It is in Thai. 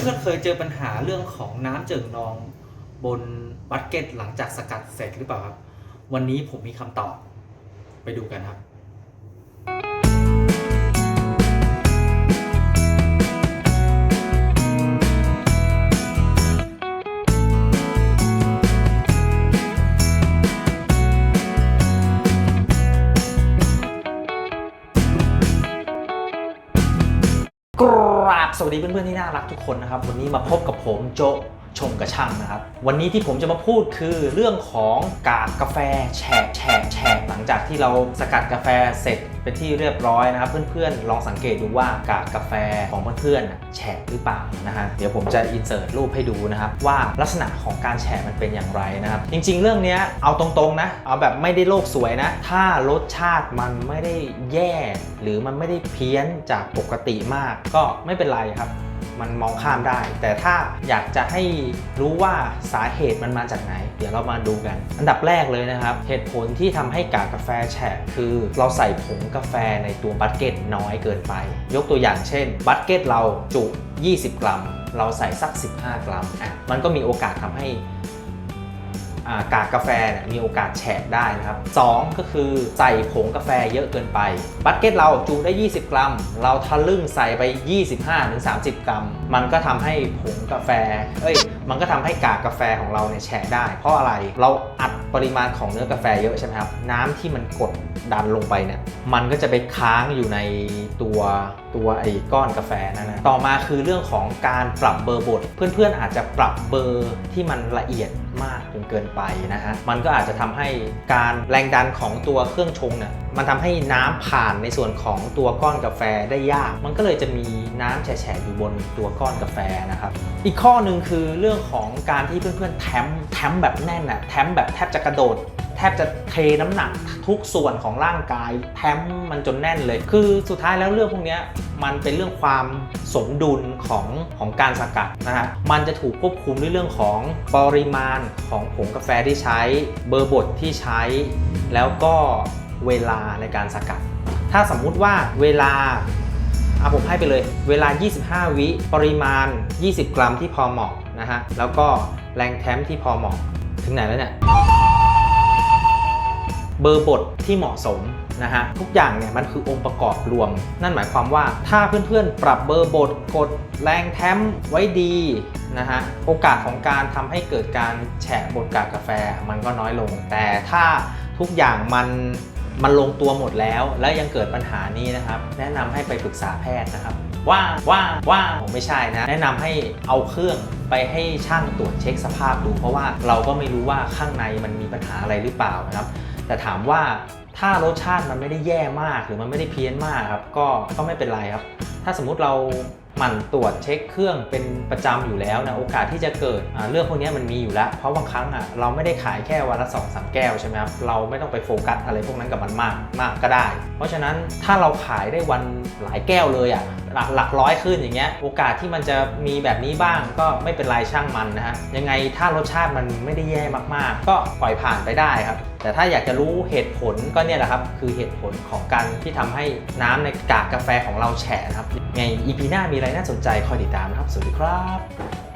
เพื่อนๆเคยเจอปัญหาเรื่องของน้ำเจิ่งนองบนบัตเก็ตหลังจากสกัดเสร็จหรือเปล่าครับ วันนี้ผมมีคำตอบไปดูกันครับ กราบสวัสดีเพื่อนๆที่น่ารักทุกคนนะครับ วันนี้มาพบกับผมโจ ชงกระช่างนะครับ วันนี้ที่ผมจะมาพูดคือเรื่องของกากกาแฟแฉกแฉกแฉกหลังจากที่เราสกัดกาแฟเสร็จเป็นที่เรียบร้อยนะครับ เพื่อนๆ ลองสังเกตดูว่ากากกาแฟของเพื่อนๆแฉกหรือเปล่านะฮะเดี๋ยวผมจะอินเสิร์ตรูปให้ดูนะครับ ว่าลักษณะของการแฉกมันเป็นอย่างไรนะครับ จริงๆ เรื่องนี้เอาตรงๆนะ เอาแบบไม่ได้โลกสวยนะ ถ้ารสชาติมันไม่ได้แย่ หรือมันไม่ได้เพี้ยนจากปกติมาก ก็ไม่เป็นไรครับ มันมองข้ามได้ แต่ถ้าอยากจะให้รู้ว่าสาเหตุมันมาจากไหน เดี๋ยวเรามาดูกัน อันดับแรกเลยนะครับ เหตุผลที่ทำให้กากกาแฟแฉะคือเราใส่ผงกาแฟในตัวบัตเก็ตน้อยเกินไป ยกตัวอย่างเช่น บัตเก็ตเราจุ 20 กรัม เราใส่สัก 15 กรัมอะมันก็มีโอกาสทำให้ กากกาแฟเนี่ยมีโอกาสแฉะได้นะครับ 2 ก็คือใส่ผงกาแฟเยอะเกินไป บัตเก็ตเราจุได้ 20 กรัม เราทะลึ่งใส่ไป 25-30 กรัม มันก็ทำให้ผงกาแฟ เอ้ย มันก็ทำให้กากกาแฟของเราเนี่ยแฉะได้ เพราะอะไรเราอัดปริมาณของเนื้อกาแฟเยอะใช่ไหมครับ น้ำที่มันกดดันลงไปเนี่ยมันก็จะไปค้างอยู่ในตัว ตัวไอ้ก้อนกาแฟนั่นนะต่อมาคือเรื่องของการปรับเบอร์บดเพื่อนๆอาจจะปรับเบอร์ที่มันละเอียดมากจนเกินไปนะฮะมันก็อาจจะทำให้การแรงดันของตัวเครื่องชงเนี่ยมันทำให้น้ำผ่านในส่วนของตัวก้อนกาแฟได้ยาก มันก็เลยจะมีน้ำแฉะอยู่บนตัวก้อนกาแฟนะครับ อีกข้อหนึ่งคือเรื่องของการที่เพื่อนๆแทมแทมแบบแน่นอะแทมแบบแทบจะกระโดด แทบจะเทน้ำหนักทุกส่วนของร่างกายแทมมันจนแน่นเลย คือสุดท้ายแล้วเรื่องพวกนี้มันเป็นเรื่องความสมดุลของของการสกัดนะฮะมันจะถูกควบคุมด้วยเรื่องของปริมาณของผงกาแฟที่ใช้ เบอร์บดที่ใช้ แล้วก็เวลาในการสกัด ถ้าสมมุติว่าเวลาอะผมให้ไปเลย เวลา 25 วิปริมาณ 20 กรัมที่พอเหมาะนะฮะแล้วก็แรงแทมที่พอเหมาะถึงไหนแล้วเนี่ย เบอร์บทที่เหมาะสมนะฮะทุกอย่างเนี่ยมันคือองค์ประกอบรวม นั่นหมายความว่าถ้าเพื่อนๆ ปรับเบอร์บทกดแรงแทมไว้ดีนะฮะโอกาสของการทำให้เกิดการแฉะบดกากกาแฟมันก็น้อยลง แต่ถ้าทุกอย่างมันมันลงตัวหมดแล้ว แล้วยังเกิดปัญหานี้นะครับ แนะนำให้ไปปรึกษาแพทย์นะครับ ว่าว่าว่าผมไม่ใช่นะ แนะนำให้เอาเครื่องไปให้ช่างตรวจเช็คสภาพดู เพราะว่าเราก็ไม่รู้ว่าข้างในมันมีปัญหาอะไรหรือเปล่านะครับ แต่ถามว่าถ้ารสชาติมันไม่ได้แย่มากหรือมันไม่ได้เพี้ยนมากครับก็ก็ไม่เป็นไรครับ ถ้าสมมุติเราหมั่นตรวจเช็คเครื่องเป็นประจำอยู่แล้วนะโอกาสที่จะเกิดเรื่องพวกนี้มันมีอยู่แล้ว เพราะบางครั้งอะเราไม่ได้ขายแค่วันละ2องสามแก้วใช่ไหมครับเราไม่ต้องไปโฟกัสอะไรพวกนั้นกับมันมากมากก็ได้ เพราะฉะนั้นถ้าเราขายได้วันหลายแก้วเลยอะ หลักหลักร้อยขึ้นอย่างเงี้ยโอกาสที่มันจะมีแบบนี้บ้างก็ไม่เป็นไรช่างมันนะฮะยังไงถ้ารสชาติมันไม่ได้แย่มากๆ ก็ปล่อยผ่านไปได้ครับ แต่ถ้าอยากจะรู้เหตุผลก็เนี่ยแหละครับ คือเหตุผลของการที่ทำให้น้ำในกากกาแฟของเราแฉะนะครับ ไงอีพีหน้ามีอะไรน่าสนใจคอยติดตามนะครับ สวัสดีครับ